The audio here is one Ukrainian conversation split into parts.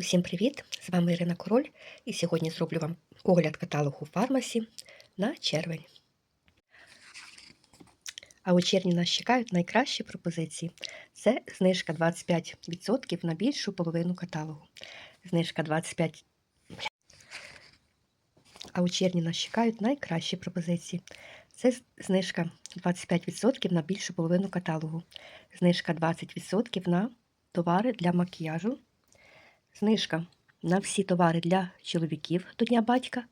Усім привіт! З вами Ірина Король, і сьогодні зроблю вам огляд каталогу фармасі на червень. А у червні нас чекають найкращі пропозиції. Це знижка 25% на більшу половину каталогу. Знижка 25%. А у червні нас чекають найкращі пропозиції. Це знижка 25% на більшу половину каталогу. Знижка 20% на товари для макіяжу. Знижка на всі товари для чоловіків до Дня батька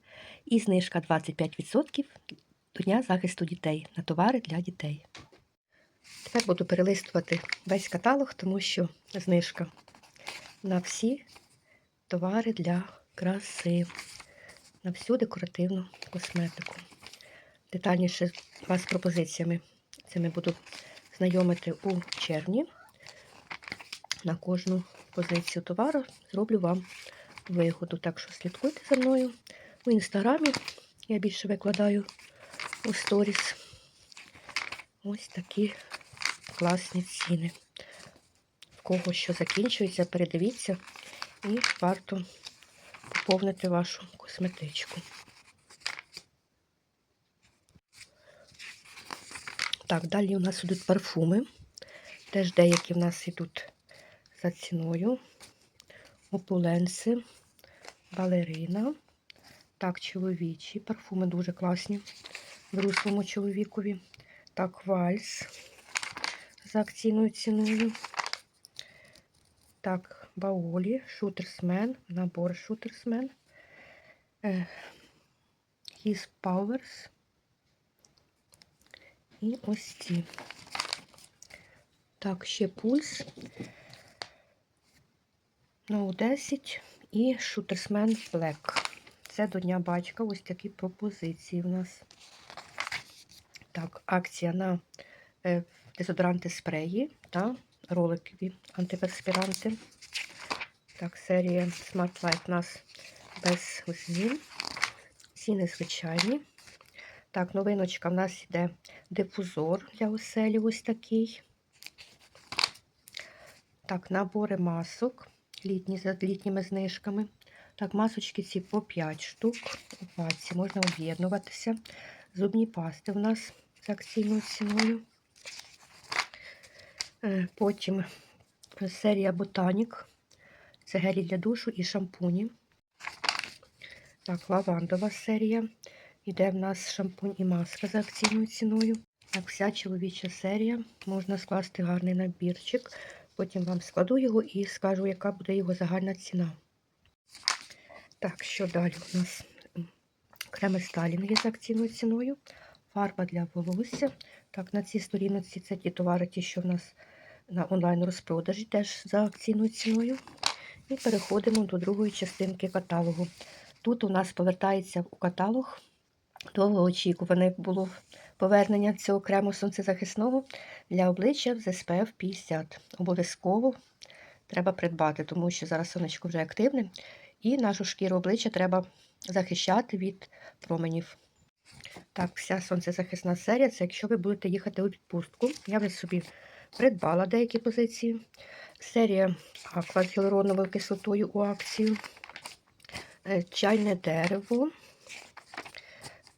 і знижка 25% до Дня захисту дітей на товари для дітей. Тепер буду перелистувати весь каталог, тому що знижка на всі товари для краси, на всю декоративну косметику. Детальніше вас з пропозиціями цими буду знайомити у червні. На кожну позицію товару зроблю вам вигоду. Так що слідкуйте за мною у інстаграмі. Я більше викладаю у сторіс. Ось такі класні ціни. В кого що закінчується, передивіться і варто поповнити вашу косметичку. Так, далі у нас йдуть парфуми. Теж деякі в нас йдуть за ціною. Опуленси, балерина. Так, чоловічі. Парфуми дуже класні. Дорослому чоловікові. Так, вальс за акційною ціною. Так, баолі, шутерсмен, набор шутерсмен. His Powers. І ось ці. Так, ще пульс. Ноу 10 і шутерсмен Black. Це до Дня батька. Ось такі пропозиції в нас. Так, акція на е, дезодоранти спреї та роликові антиперспіранти. Так, серія Smart Life у нас без змін. Ціни звичайні. Так, новиночка в нас йде дифузор для оселі ось такий. Так, набори масок літні з літніми знижками. Так, масочки ці по 5 штук. У паці можна об'єднуватися. Зубні пасти в нас з акційною ціною. Е, Потім серія Ботанік. Це гелі для душу і шампуні. Так, лавандова серія. Іде в нас шампунь і маска за акційною ціною. Так, вся чоловіча серія. Можна скласти гарний набірчик. Потім вам складу його і скажу, яка буде його загальна ціна. Так, що далі у нас? Креми Сталін є за акційною ціною. Фарба для волосся. Так, на цій сторінці це ті товари, ті, що в нас на онлайн розпродажі, теж за акційною ціною. І переходимо до другої частинки каталогу. Тут у нас повертається у каталог довгоочікуване було повернення цього крему сонцезахисного для обличчя з SPF 50. Обов'язково треба придбати, тому що зараз сонечко вже активне, і нашу шкіру обличчя треба захищати від променів. Так, вся сонцезахисна серія це якщо ви будете їхати у відпустку. Я вже собі придбала деякі позиції. Серія аква кислотою у акцію. Е, Чайне дерево.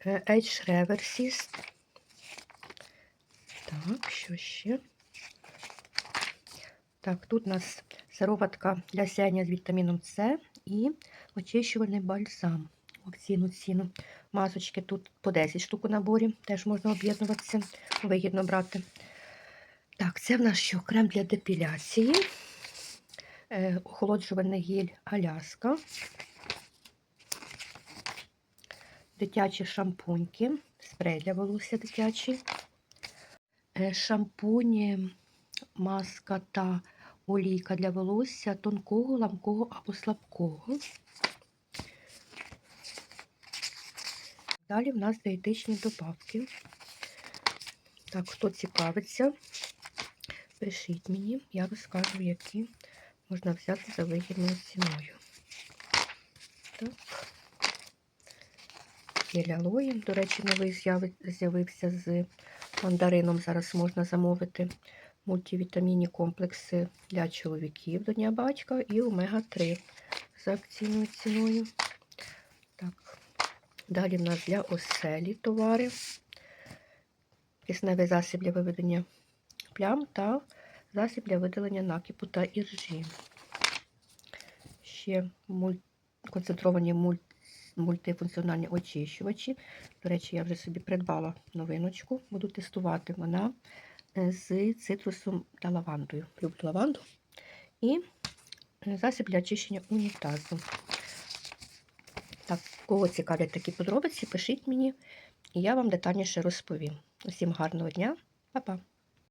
Е, Edge Reverses. Так, що ще? Так, тут у нас сироватка для сяєння з вітаміном С і очищувальний бальзам. Акційну ціну. Масочки тут по 10 штук у наборі, теж можна об'єднуватися, вигідно брати. Так, це в нас що? Крем для депіляції, е, охолоджувальний гель Аляска, дитячі шампуньки, спрей для волосся дитячий, е, шампуні, маска та олійка для волосся тонкого, ламкого або слабкого. Далі в нас дієтичні добавки. Так, хто цікавиться, пишіть мені, я розкажу, які можна взяти за вигідною ціною. Так. Гель алоє. До речі, новий з'явився з мандарином. Зараз можна замовити мультивітамінні комплекси для чоловіків до Дня батька і омега-3 за акційною ціною. Так. Далі в нас для оселі товари. Кисневий засіб для виведення плям та засіб для видалення накипу та іржі. Ще муль... концентровані муль... мультифункціональні очищувачі. До речі, я вже собі придбала новиночку. Буду тестувати вона е, з цитрусом та лавандою. Люблю лаванду. І е, засіб для очищення унітазу. Так, кого цікавлять такі подробиці, пишіть мені, і я вам детальніше розповім. Усім гарного дня, Па-па!